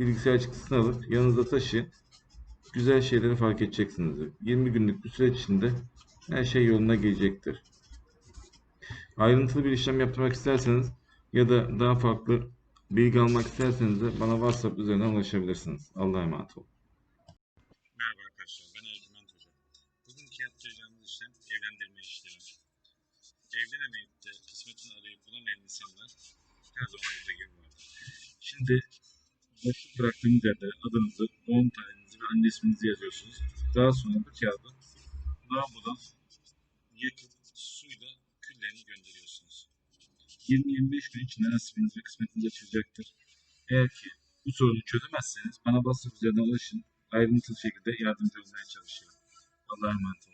Bilgisayar çıktısını alıp yanınızda taşıyın. Güzel şeyleri fark edeceksiniz. 20 günlük bir süreç içinde her şey yoluna gelecektir. Ayrıntılı bir işlem yaptırmak isterseniz ya da daha farklı bilgi almak isterseniz de bana WhatsApp üzerinden ulaşabilirsiniz. Allah'a emanet olun. Merhaba arkadaşlar, ben Ercüment Hoca. Bugünkü yapacağımız işlem evlendirme işlemi. Evlenemeyip de kısmetini arayıp bulamayan insanlar her zaman burada gibi vardır. Şimdi boşluk bıraktığımız yerlere adınızı, doğum tarihinizi ve anne isminizi yazıyorsunuz. Daha sonra bu kağıdı lavabodan yakıp suyla küllerini gönderiyorsunuz. 20-25 gün içinde nasibiniz ve kısmetiniz açılacaktır. Eğer ki bu sorunu çözemezseniz bana WhatsApp üzerinden ulaşın ayrıntılı şekilde yardımcı olmaya çalışıyorum. Allah'a emanet olun.